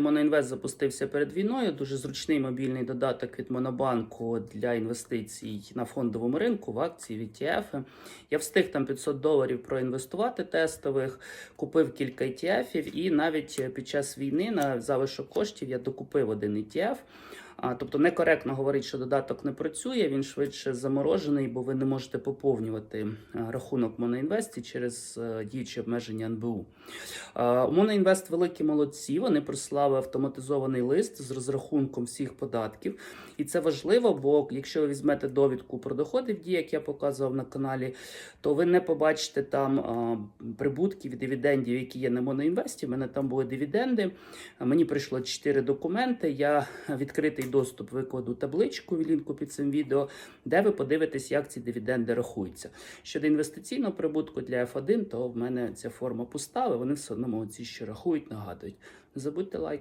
Моноінвест запустився перед війною. Дуже зручний мобільний додаток від Монобанку для інвестицій на фондовому ринку, в акції, в ETF. Я встиг там 500 доларів проінвестувати тестових, купив кілька ETF і навіть під час війни на залишок коштів я докупив один ETF. А, тобто некоректно говорить, що додаток не працює, він швидше заморожений, бо ви не можете поповнювати е, рахунок Моноінвесті через е, діючі обмеження НБУ. Моноінвест великі молодці. Вони прислали автоматизований лист з розрахунком всіх податків. І це важливо, бо якщо ви візьмете довідку про доходи в дії, як я показував на каналі, то ви не побачите там а, прибутків і дивідендів, які є на Моноінвесті. У мене там були дивіденди. Мені прийшло 4 документи. Я відкритий доступ викладу табличку лінку під цим відео, де ви подивитесь, як ці дивіденди рахуються. Щодо інвестиційного прибутку для F1, то в мене ця форма пуста, вони все одно молодці, що рахують, нагадують. Не забудьте лайк.